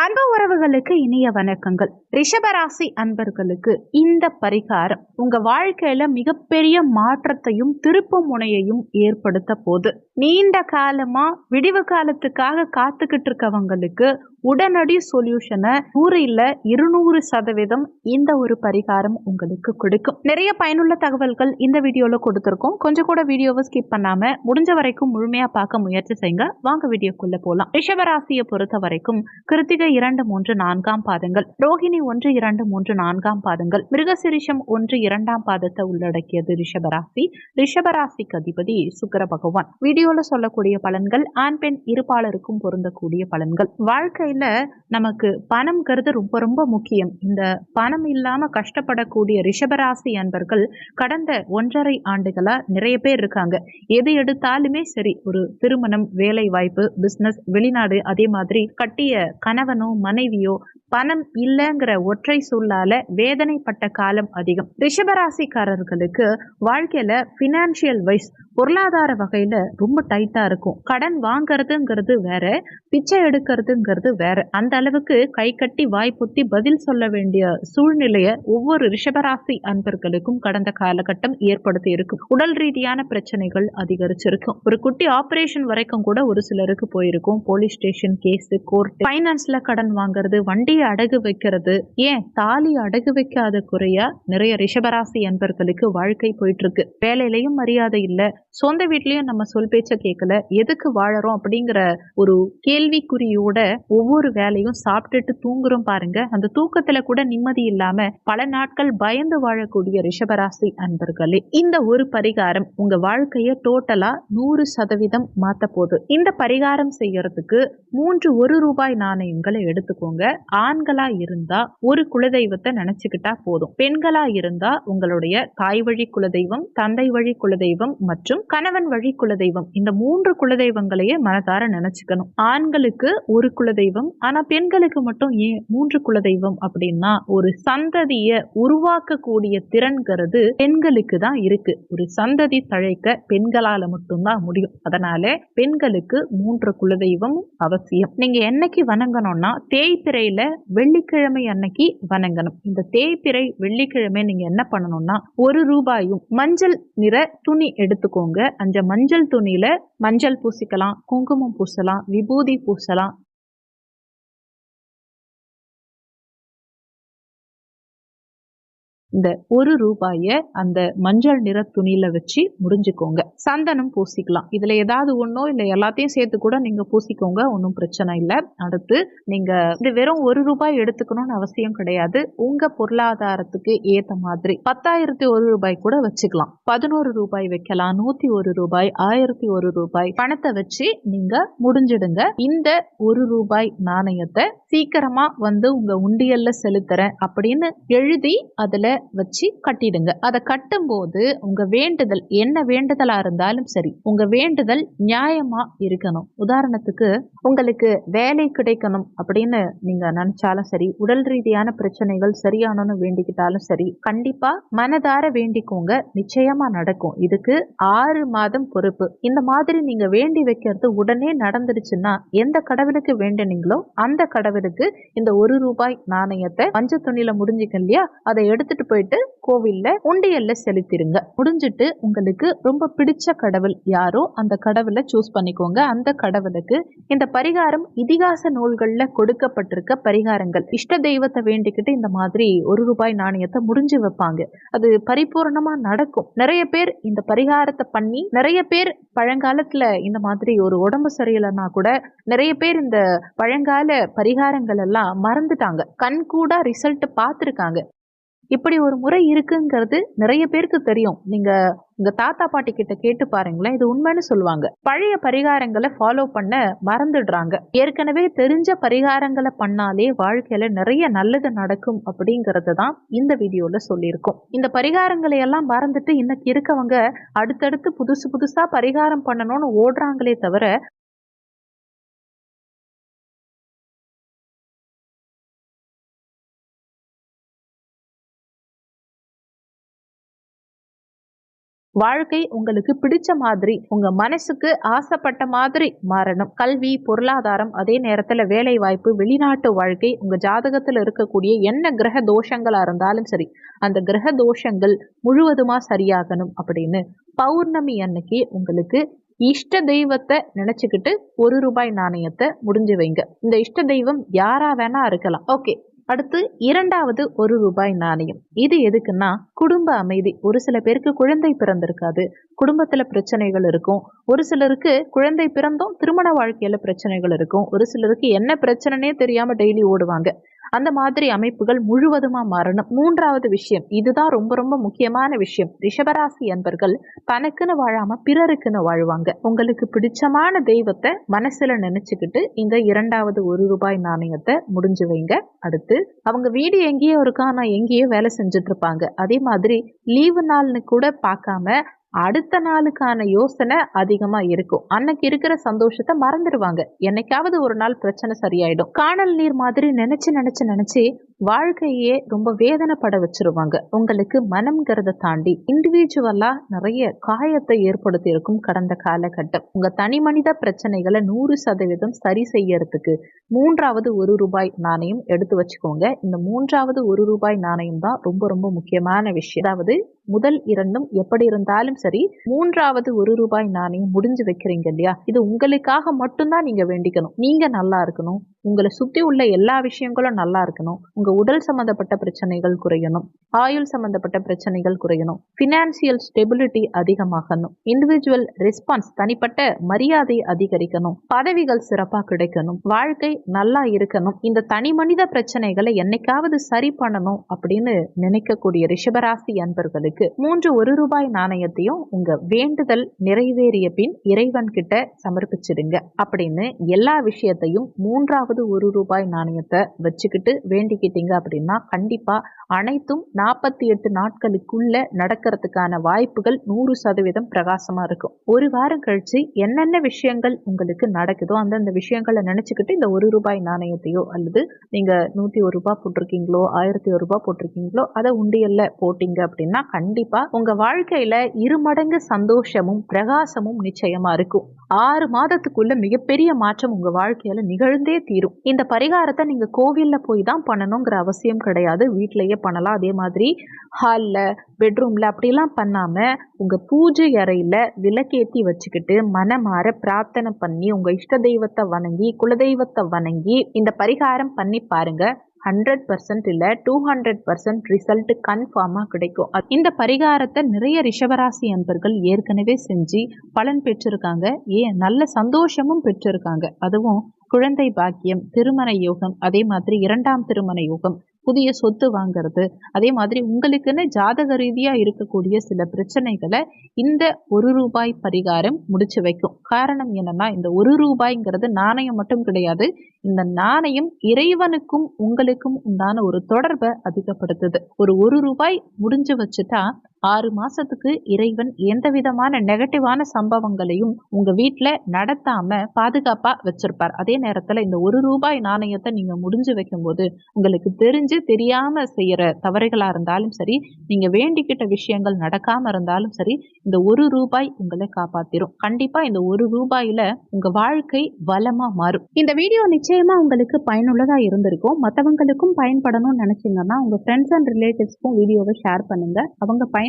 அன்பு உறவுகளுக்கு இனிய வணக்கங்கள். ரிஷபராசி அன்பர்களுக்கு இந்த பரிகாரம் உங்க வாழ்க்கையில மிகப்பெரிய மாற்றத்தையும் திருப்பு முனையையும் ஏற்படுத்த போது நீண்ட காலமா விடிவு காலத்துக்காக காத்துக்கிட்டு இருக்கவங்களுக்கு உடனடி சொல்யூஷனை நூறு இல்ல இருநூறு சதவீதம் இந்த ஒரு பரிகாரம் உங்களுக்கு கொடுக்கும். நிறைய பயனுள்ள தகவல்கள் இந்த வீடியோல கொடுத்துருக்கோம். கொஞ்சம் கூட வீடியோவை ஸ்கிப் பண்ணாம முடிஞ்ச வரைக்கும் முழுமையா பார்க்க முயற்சி செய்யுங்க. வாங்க வீடியோக்குள்ள போலாம். ரிஷபராசியை பொறுத்த வரைக்கும் கிருத்திகை இரண்டு மூன்று நான்காம் பாதங்கள். ரோஹிணி ஒன்று இரண்டு மூன்று நான்காம் பாதங்கள். மிருகசிரிஷம் ஒன்று இரண்டாம் பாதத்தை உள்ளடக்கியது ரிஷபராசி. ரிஷபராசிக்கு அதிபதி சுக்கர பகவான். வீடியோல சொல்லக்கூடிய பலன்கள் ஆண் பெண் இருப்பாளருக்கும் பொருந்தக்கூடிய பலன்கள். வாழ்க்கை வாழ்க்கையில நமக்கு பணம்ங்கிறது ரொம்ப ரொம்ப முக்கியம். இந்த பணம் இல்லாம கஷ்டப்படக்கூடிய ரிஷபராசி அன்பர்கள் கடந்த ஒன்றரை ஆண்டுகளா நிறைய பேர் இருக்காங்க. எது எடுத்தாலுமே சரி ஒரு திருமணம் வேலை வாய்ப்பு பிசினஸ் வெளிநாடு அதே மாதிரி கட்டிய கணவனோ மனைவியோ பணம் இல்லைங்கிற ஒற்றை சொல்லால வேதனைப்பட்ட காலம் அதிகம். ரிஷபராசிக்காரர்களுக்கு வாழ்க்கையில பினான்சியல் வைஸ் பொருளாதார வகையில ரொம்ப டைட்டா இருக்கும். கடன் வாங்கறதுங்கிறது வேற பிச்சை எடுக்கிறதுங்கிறது வேற அந்த அளவுக்கு கை கட்டி வாய் பொத்தி பதில் சொல்ல வேண்டிய சூழ்நிலையை ஒவ்வொரு ரிஷபராசி அன்பர்களுக்கும் கடந்த காலகட்டம் ஏற்படுத்தி இருக்கும் உடல் ரீதியான பிரச்சனைகள் அதிகரிச்சிருக்கும் ஒரு குட்டி ஆபரேஷன் வரைக்கும் கூட ஒரு சிலருக்கு போயிருக்கும். போலீஸ் ஸ்டேஷன் கேஸ் கோர்ட் பைனான்ஸ்ல கடன் வாங்குறது வண்டியை அடகு வைக்கிறது. ஏன்? தாலி அடகு வைக்காத குறையா நிறைய ரிஷபராசி அன்பர்களுக்கு வாழ்க்கை போயிட்டு இருக்கு வேலையிலையும் மரியாதை இல்ல. சொந்த வீட்லயும் நம்ம சொல் பேச்ச கேட்கல எதுக்கு வாழறோம் அப்படிங்கிற ஒரு கேள்விக்குறியோட ஒவ்வொரு ஒவ்வொரு வேலையும் சாப்பிட்டுட்டு தூங்குறோம் பாருங்க. அந்த தூக்கத்துல கூட நிம்மதி இல்லாம பல நாட்கள் பயந்து வாழக்கூடிய ரிஷபராசி அன்பர்களே இந்த ஒரு பரிகாரம் உங்க வாழ்க்கைய டோட்டலா நூறு சதவீதம் மாத்த போகுது. இந்த பரிகாரம் செய்யறதுக்கு மூன்று ஒரு ரூபாய் நாணயங்களை எடுத்துக்கோங்க. ஆண்களா இருந்தா ஒரு குலதெய்வத்தை நினைச்சுக்கிட்டா போதும். பெண்களா இருந்தா உங்களுடைய தாய் வழி குலதெய்வம் தந்தை வழி குலதெய்வம் மற்றும் கணவன் வழி குலதெய்வம். இந்த மூன்று குலதெய்வங்களையே மனதார நினைச்சுக்கணும். ஆண்களுக்கு ஒரு குலதெய்வம் ஆனா பெண்களுக்கு மட்டும் ஏன் மூன்று குலதெய்வம் அப்படின்னா ஒரு சந்ததிய உருவாக்கக்கூடிய திறன்கிறது பெண்களுக்கு தான் இருக்கு. ஒரு சந்ததி தழைக்க பெண்களால மட்டும்தான் முடியும். அதனால பெண்களுக்கு மூன்று குலதெய்வம் அவசியம். நீங்க என்னைக்கு வணங்கணும்னா தேய்பிறையில வெள்ளிக்கிழமை அன்னைக்கு வணங்கணும். இந்த தேய்பிறை வெள்ளிக்கிழமை நீங்க என்ன பண்ணணும்னா ஒரு ரூபாயும் மஞ்சள் நிற துணி எடுத்துக்கோங்க. அந்த மஞ்சள் துணியில மஞ்சள் பூசிக்கலாம் குங்குமம் பூசலாம் விபூதி பூசலாம். இந்த ஒரு ரூபாய அந்த மஞ்சள் நிற துணியில வச்சு முடிஞ்சுக்கோங்க. சந்தனம் பூசிக்கலாம். இதுல ஏதாவது ஒன்றோ இல்லை எல்லாத்தையும் சேர்த்து கூட நீங்க பூசிக்கோங்க. ஒன்றும் பிரச்சனை இல்லை. அடுத்து நீங்க இது வெறும் ஒரு ரூபாய் எடுத்துக்கணும்னு அவசியம் கிடையாது. உங்க பொருளாதாரத்துக்கு ஏத்த மாதிரி பத்தாயிரத்தி ஒரு ரூபாய் கூட வச்சுக்கலாம். பதினோரு ரூபாய் வைக்கலாம். நூத்தி ஒரு ரூபாய் ஆயிரத்தி ஒரு ரூபாய். பணத்தை வச்சு நீங்க முடிஞ்சிடுங்க. இந்த ஒரு ரூபாய் நாணயத்தை சீக்கிரமா வந்து உங்க உண்டியல்ல செலுத்துறேன் அப்படின்னு எழுதி அதுல வச்சு கட்டிடுங்க. அதை கட்டும்போது உங்க வேண்டுதல் என்ன வேண்டுதலா இருந்தாலும் சரி உங்க வேண்டுதல் நியாயமா இருக்கணும். உதாரணத்துக்கு உங்களுக்கு வேலை கிடைக்கணும் அப்படின்னு நீங்க நினைச்சாலும் சரி உடல் ரீதியான பிரச்சனைகள் சரியானன்னு வேண்டிக்கிட்டாலும் சரி கண்டிப்பா மனதார வேண்டிக்கோங்க. நிச்சயமா நடக்கும். இதுக்கு ஆறு மாதம் பொறுப்பு. இந்த மாதிரி நீங்க வேண்டி வைக்கிறது உடனே நடந்துடுச்சுன்னா எந்த கடவுளுக்கு வேண்டினீங்களோ அந்த கடவுளுக்கு இந்த ஒரு ரூபாய் நாணயத்தை மஞ்சள் துணியில முடிஞ்சுக்க இல்லையா? அதை எடுத்துட்டு போயிட்டு கோவில்ல உண்டியல்ல செலுத்திருங்க. முடிஞ்சிட்டு உங்களுக்கு ரொம்ப பிடிச்ச கடவுள் யாரோ அந்த கடவுளை சூஸ் பண்ணிக்கோங்க. அந்த கடவுளுக்கு இந்த பரிகாரம் இதிகாச நூல்கள்ல கொடுக்கப்பட்டிருக்க பரிகாரங்கள். இஷ்ட தெய்வத்தை வேண்டிக்கிட்டு இந்த மாதிரி ஒரு ரூபாய் நாணயத்தை முடிஞ்சு வைப்பாங்க. அது பரிபூர்ணமா நடக்கும். நிறைய பேர் இந்த பரிகாரத்தை பண்ணி நிறைய பேர் பழங்காலத்துல இந்த மாதிரி ஒரு உடம்பு சரியில்லைன்னா கூட நிறைய பேர் இந்த பழங்கால பரிகாரங்கள் எல்லாம் மறந்துட்டாங்க. கண் கூட ரிசல்ட் பார்த்துருக்காங்க. இப்படி ஒரு முறை இருக்குங்கிறது நிறைய பேருக்கு தெரியும். நீங்க உங்க தாத்தா பாட்டி கிட்ட கேட்டு பாருங்களேன். இது உண்மைன்னு சொல்லுவாங்க. பழைய பரிகாரங்களை ஃபாலோ பண்ண மறந்துடுறாங்க. ஏற்கனவே தெரிஞ்ச பரிகாரங்களை பண்ணாலே வாழ்க்கையில நிறைய நல்லது நடக்கும் அப்படிங்கறது தான் இந்த வீடியோல சொல்லியிருக்கோம். இந்த பரிகாரங்களை எல்லாம் மறந்துட்டு இன்னைக்கு இருக்கவங்க அடுத்தடுத்து புதுசு புதுசா பரிகாரம் பண்ணணும்னு ஓடுறாங்களே தவிர வாழ்க்கை உங்களுக்கு பிடிச்ச மாதிரி உங்க மனசுக்கு ஆசைப்பட்ட மாதிரி மாறணும். கல்வி பொருளாதாரம் அதே நேரத்துல வேலை வாய்ப்பு வெளிநாட்டு வாழ்க்கை உங்க ஜாதகத்துல இருக்கக்கூடிய என்ன கிரக தோஷங்களா இருந்தாலும் சரி அந்த கிரக தோஷங்கள் முழுவதுமா சரியாகணும் அப்படின்னு பௌர்ணமி அன்னைக்கு உங்களுக்கு இஷ்ட தெய்வத்தை நினைச்சுக்கிட்டு ஒரு ரூபாய் நாணயத்தை முடிஞ்சு வைங்க. இந்த இஷ்ட தெய்வம் யாரா வேணா இருக்கலாம். ஓகே. அடுத்து இரண்டாவது ஒரு ரூபாய் நாணயம். இது எதுக்குன்னா குடும்ப அமைதி. ஒரு சில பேருக்கு குழந்தை பிறந்திருக்காது. குடும்பத்துல பிரச்சனைகள் இருக்கும். ஒரு சிலருக்கு குழந்தை பிறந்தும் திருமண வாழ்க்கையில பிரச்சனைகள் இருக்கும். ஒரு சிலருக்கு என்ன பிரச்சனைனே தெரியாம டெய்லி ஓடுவாங்க. அந்த மாதிரி அமைப்புகள் முழுவதுமா மாறணும். மூன்றாவது விஷயம் இதுதான் ரொம்ப ரொம்ப முக்கியமான விஷயம். ரிஷபராசி அன்பர்கள் தனக்குன்னு வாழாம பிறருக்குன்னு வாழ்வாங்க. உங்களுக்கு பிடிச்சமான தெய்வத்தை மனசுல நினைச்சுக்கிட்டு இந்த இரண்டாவது ஒரு ரூபாய் நாணயத்தை முடிஞ்சு வைங்க. அடுத்து அவங்க வீடு எங்கேயோ இருக்கா? நான் எங்கேயோ வேலை செஞ்சுட்டு இருப்பாங்க. அதே மாதிரி லீவு நாள்னு கூட பார்க்காம அடுத்த நாளுக்கான யோசனை அதிகமா இருக்கும். அன்னைக்கு இருக்கிற சந்தோஷத்தை மறந்துடுவாங்க. என்னைக்காவது ஒரு நாள் பிரச்சனை சரியாயிடும். காணல் நீர் மாதிரி நினைச்சு நினைச்சு நினைச்சு வாழ்க்கையே ரொம்ப வேதனைப்பட வச்சிருவாங்க. உங்களுக்கு மனம்ங்கிறத தாண்டி இண்டிவிஜுவலா நிறைய காயத்தை ஏற்படுத்தி இருக்கும் கடந்த காலகட்டம். உங்க தனி மனித பிரச்சனைகளை நூறு சதவீதம் சரி செய்யறதுக்கு மூன்றாவது ஒரு ரூபாய் நாணயம் எடுத்து வச்சுக்கோங்க. இந்த மூன்றாவது ஒரு ரூபாய் நாணயம் தான் ரொம்ப ரொம்ப முக்கியமான விஷயம். அதாவது முதல் இரண்டும் எப்படி இருந்தாலும் சரி மூன்றாவது ஒரு ரூபாய் நாணயம் முடிஞ்சு வைக்கிறீங்க இல்லையா? இது உங்களுக்காக மட்டும்தான் நீங்க வேண்டிக்கணும். நீங்க நல்லா இருக்கணும். உங்களை சுத்தி உள்ள எல்லா விஷயங்களும் நல்லா இருக்கணும். உங்க உடல் சம்பந்தப்பட்ட பிரச்சனைகள் குறையணும். ஆயுள் சம்பந்தப்பட்ட பிரச்சனைகள் குறையணும். பினான்சியல் ஸ்டெபிலிட்டி அதிகமாகணும். இண்டிவிஜுவல் ரெஸ்பான்ஸ் தனிப்பட்ட மரியாதை அதிகரிக்கணும். பதவிகள் சிறப்பா கிடைக்கணும். வாழ்க்கை நல்லா இருக்கணும். இந்த தனி மனித பிரச்சனைகளை என்னைக்காவது சரி பண்ணணும் அப்படின்னு நினைக்கக்கூடிய ரிஷபராசி அன்பர்களுக்கு மூன்று ஒரு ரூபாய் நாணயத்தையும் உங்க வேண்டுதல் நிறைவேறிய பின் இறைவன் கிட்ட சமர்ப்பிச்சிடுங்க அப்படின்னு எல்லா விஷயத்தையும் மூன்றாவது ஒரு ரூபாய் நாணயத்தை வச்சுக்கிட்டு வேண்டிக்கிட்டீங்க அப்படின்னா கண்டிப்பாக அனைத்தும் நாற்பத்தி எட்டு நாட்களுக்குள்ள நடக்கிறதுக்கான வாய்ப்புகள் நூறு சதவீதம் பிரகாசமாக இருக்கும். ஒரு வாரம் கழித்து என்னென்ன விஷயங்கள் உங்களுக்கு நடக்குதோ அந்தந்த விஷயங்களை நினச்சிக்கிட்டு இந்த ஒரு ரூபாய் நாணயத்தையோ அல்லது நீங்கள் நூற்றி ஒரு ரூபாய் போட்டிருக்கீங்களோ ஆயிரத்தி ஒரு ரூபாய் போட்டிருக்கீங்களோ அதை உண்டியல்ல போட்டிங்க அப்படின்னா கண்டிப்பாக உங்கள் வாழ்க்கையில் இருமடங்கு சந்தோஷமும் பிரகாசமும் நிச்சயமாக இருக்கும். ஆறு மாதத்துக்குள்ள மிகப்பெரிய மாற்றம் உங்கள் வாழ்க்கையில் நிகழ்ந்தே தீரும். இந்த பரிகாரத்தை நீங்க கோவில்ல போய் தான் பண்ணணுங்கிற அவசியம் கிடையாது. வீட்டிலையே பண்ணலாம். அதே மாதிரி ஹாலில் பெட்ரூமில் அப்படிலாம் பண்ணாமல் உங்கள் பூஜை அறையில் விளக்கேற்றி வச்சுக்கிட்டு மனமாற பிரார்த்தனை பண்ணி உங்கள் இஷ்ட தெய்வத்தை வணங்கி குலதெய்வத்தை வணங்கி இந்த பரிகாரம் பண்ணி பாருங்க. ஹண்ட்ரட் பர்சன்ட் இல்லை டூ ஹண்ட்ரட் பர்சன்ட் ரிசல்ட் கன்ஃபார்மாக கிடைக்கும். இந்த பரிகாரத்தை நிறைய ரிஷபராசி அன்பர்கள் ஏற்கனவே செஞ்சு பலன் பெற்றிருக்காங்க. ஏன்? நல்ல சந்தோஷமும் பெற்றிருக்காங்க. அதுவும் குழந்தை பாக்கியம் திருமண யோகம் அதே மாதிரி இரண்டாம் திருமண யோகம் புதிய சொத்து வாங்கிறது அதே மாதிரி உங்களுக்குன்னு ஜாதக ரீதியா இருக்கக்கூடிய சில பிரச்சனைகளை இந்த ஒரு ரூபாய் பரிகாரம் முடிச்சு வைக்கும். காரணம் என்னன்னா இந்த ஒரு ரூபாய்ங்கிறது நாணயம் மட்டும் கிடையாது இந்த நாணயம் இறைவனுக்கும் உங்களுக்கும் உண்டான ஒரு தொடர்பை அதிகப்படுத்துது. ஒரு ஒரு ரூபாய் முடிஞ்சு வச்சுட்டா ஆறு மாசத்துக்கு இறைவன் எந்த விதமான நெகட்டிவான சம்பவங்களையும் உங்க வீட்டுல நடத்தாம பாதுகாப்பா வச்சிருப்பார். அதே நேரத்துல இந்த ஒரு ரூபாய் நாணயத்தை நீங்க முடிஞ்சு வைக்கும்போது உங்களுக்கு தெரிஞ்சு தெரியாம செய்யற தவறுகளா இருந்தாலும் சரி நீங்க வேண்டிக்கிட்ட விஷயங்கள் நடக்காம இருந்தாலும் சரி இந்த ஒரு ரூபாய் உங்களை காப்பாத்திரும். கண்டிப்பா இந்த ஒரு ரூபாயில உங்க வாழ்க்கை வளமா மாறும். இந்த வீடியோ நிச்சயமா உங்களுக்கு பயனுள்ளதா இருந்திருக்கும். மற்றவங்களுக்கும் பயன்படணும்னு நினைச்சீங்கன்னா உங்க ஃப்ரெண்ட்ஸ் அண்ட் ரிலேட்டிவ்ஸ்க்கும் வீடியோவை ஷேர் பண்ணுங்க. அவங்க பயன்